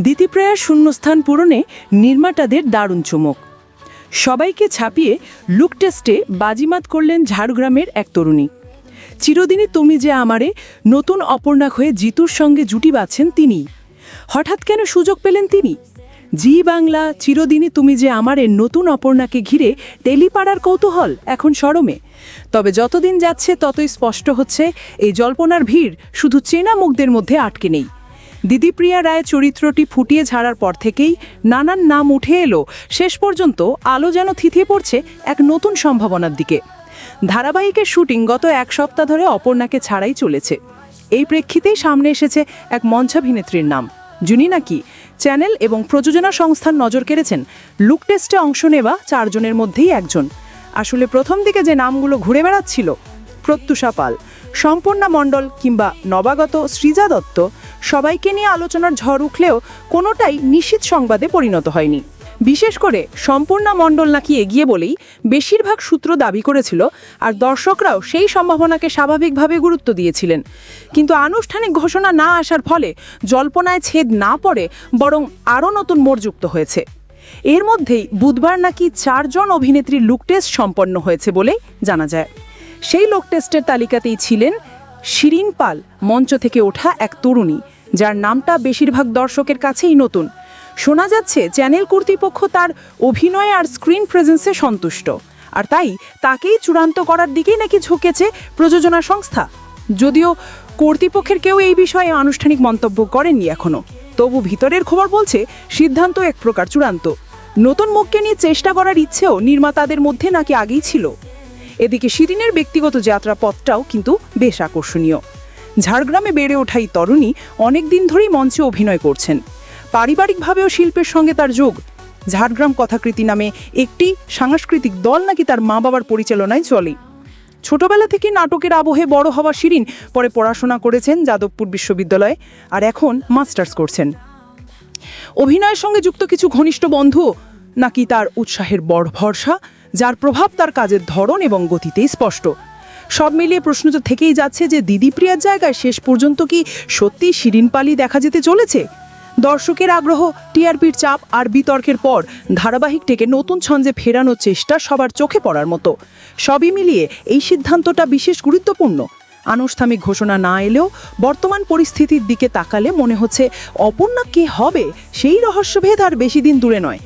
দ্বিতীপ্রায়ার শূন্যস্থান পূরণে নির্মাতাদের দারুণ চমক। সবাইকে ছাপিয়ে লুক টেস্টে বাজিমাত করলেন ঝাড়গ্রামের এক তরুণী। চিরদিনই তুমি যে আমারে নতুন অপর্ণাক হয়ে জিতুর সঙ্গে জুটি বাঁধছেন তিনি। হঠাৎ কেন সুযোগ পেলেন তিনি? জি বাংলা, চিরদিনই তুমি যে আমারে নতুন অপর্ণাকে ঘিরে টেলিপাড়ার কৌতূহল এখন সরমে। তবে যতদিন যাচ্ছে ততই স্পষ্ট হচ্ছে, এই জল্পনার ভিড় শুধু চেনা মুখদের মধ্যে আটকে নেই। দিদিপ্রিয়া রায় চরিত্রটি ফুটিয়ে ঝাড়ার পর থেকেই নানান নাম উঠে এলো। শেষ পর্যন্ত আলো যেন থিথিয়ে পড়ছে এক নতুন সম্ভাবনার দিকে। ধারাবাহিকের শুটিং গত এক সপ্তাহ ধরে অপর্ণাকে ছাড়াই চলেছে। এই প্রেক্ষিতেই সামনে এসেছে এক মঞ্চাভিনেত্রীর নাম। যিনি নাকি চ্যানেল এবং প্রযোজনা সংস্থার নজর কেড়েছেন, লুক টেস্টে অংশ নেওয়া চারজনের মধ্যেই একজন। আসলে প্রথম দিকে যে নামগুলো ঘুরে বেড়াচ্ছিল প্রত্যুষা পাল, সম্পূর্ণা মণ্ডল কিংবা নবাগত সৃজা দত্ত, সবাইকে নিয়ে আলোচনার ঝড় উঠলেও কোনোটাই নিশ্চিত সংবাদে পরিণত হয়নি। বিশেষ করে সম্পূর্ণা মণ্ডল নাকি এগিয়ে বলেই বেশিরভাগ সূত্র দাবি করেছিল আর দর্শকরাও সেই সম্ভাবনাকে স্বাভাবিকভাবে গুরুত্ব দিয়েছিলেন। কিন্তু আনুষ্ঠানিক ঘোষণা না আসার ফলে জল্পনায় ছেদ না পড়ে বরং আরও নতুন মোড় যুক্ত হয়েছে। এর মধ্যেই বুধবার নাকি চারজন অভিনেত্রীর লুক টেস্ট সম্পন্ন হয়েছে বলে জানা যায়। সেই লোক টেস্টের তালিকাতেই ছিলেন শিরিন পাল, মঞ্চ থেকে ওঠা এক তরুণী, যার নামটা বেশিরভাগ দর্শকের কাছেই নতুন। শোনা যাচ্ছে চ্যানেল কর্তৃপক্ষ তার অভিনয় আর স্ক্রিন প্রেজেন্সে সন্তুষ্ট। আর তাই তাকেই চূড়ান্ত করার দিকেই নাকি ঝুঁকেছে প্রযোজনা সংস্থা। যদিও কর্তৃপক্ষের কেউ এই বিষয়ে আনুষ্ঠানিক মন্তব্য করেননি এখনও তবু ভিতরের খবর বলছে, সিদ্ধান্ত এক প্রকার চূড়ান্ত। নতুন মুখকে নিয়ে চেষ্টা করার ইচ্ছেও নির্মাতাদের মধ্যে নাকি আগেই ছিল। এদিকে শিরিনের ব্যক্তিগত যাত্রা পথটাও কিন্তু বেশ আকর্ষণীয়। ঝাড়গ্রামে বেড়ে ওঠা এই তরুণী অনেক দিন ধরেই মঞ্চে অভিনয় করছেন। পারিবারিকভাবেও শিল্পের সঙ্গে তার যোগ। ঝাড়গ্রাম কথাকৃতি নামে একটি সাংস্কৃতিক দল নাকি তার মা বাবার পরিচালনায় চলে। ছোটবেলা থেকে নাটকের আবহে বড় হওয়া শিরিন পরে পড়াশোনা করেছেন যাদবপুর বিশ্ববিদ্যালয়ে আর এখন মাস্টার্স করছেন। অভিনয়ের সঙ্গে যুক্ত কিছু ঘনিষ্ঠ বন্ধু নাকি তার উৎসাহের বড় ভরসা যার প্রভাব তার কাজের ধরন এবং গতিতেই স্পষ্ট। সব মিলিয়ে প্রশ্ন তো থেকেই যাচ্ছে যে দিদিপ্রিয়ার জায়গায় শেষ পর্যন্ত কি সত্যি শিরিন পালি দেখা যেতে চলেছে? দর্শকের আগ্রহ, টিআরপির চাপ আর বিতর্কের পর ধারাবাহিকটিকে নতুন ছন্দে ফেরানোর চেষ্টা সবার চোখে পড়ার মতো। সবই মিলিয়ে এই সিদ্ধান্তটা বিশেষ গুরুত্বপূর্ণ। আনুষ্ঠানিক ঘোষণা না এলেও বর্তমান পরিস্থিতির দিকে তাকালে মনে হচ্ছে, অপর্ণা কে হবে? সেই রহস্যভেদ আর বেশি দিন দূরে নয়।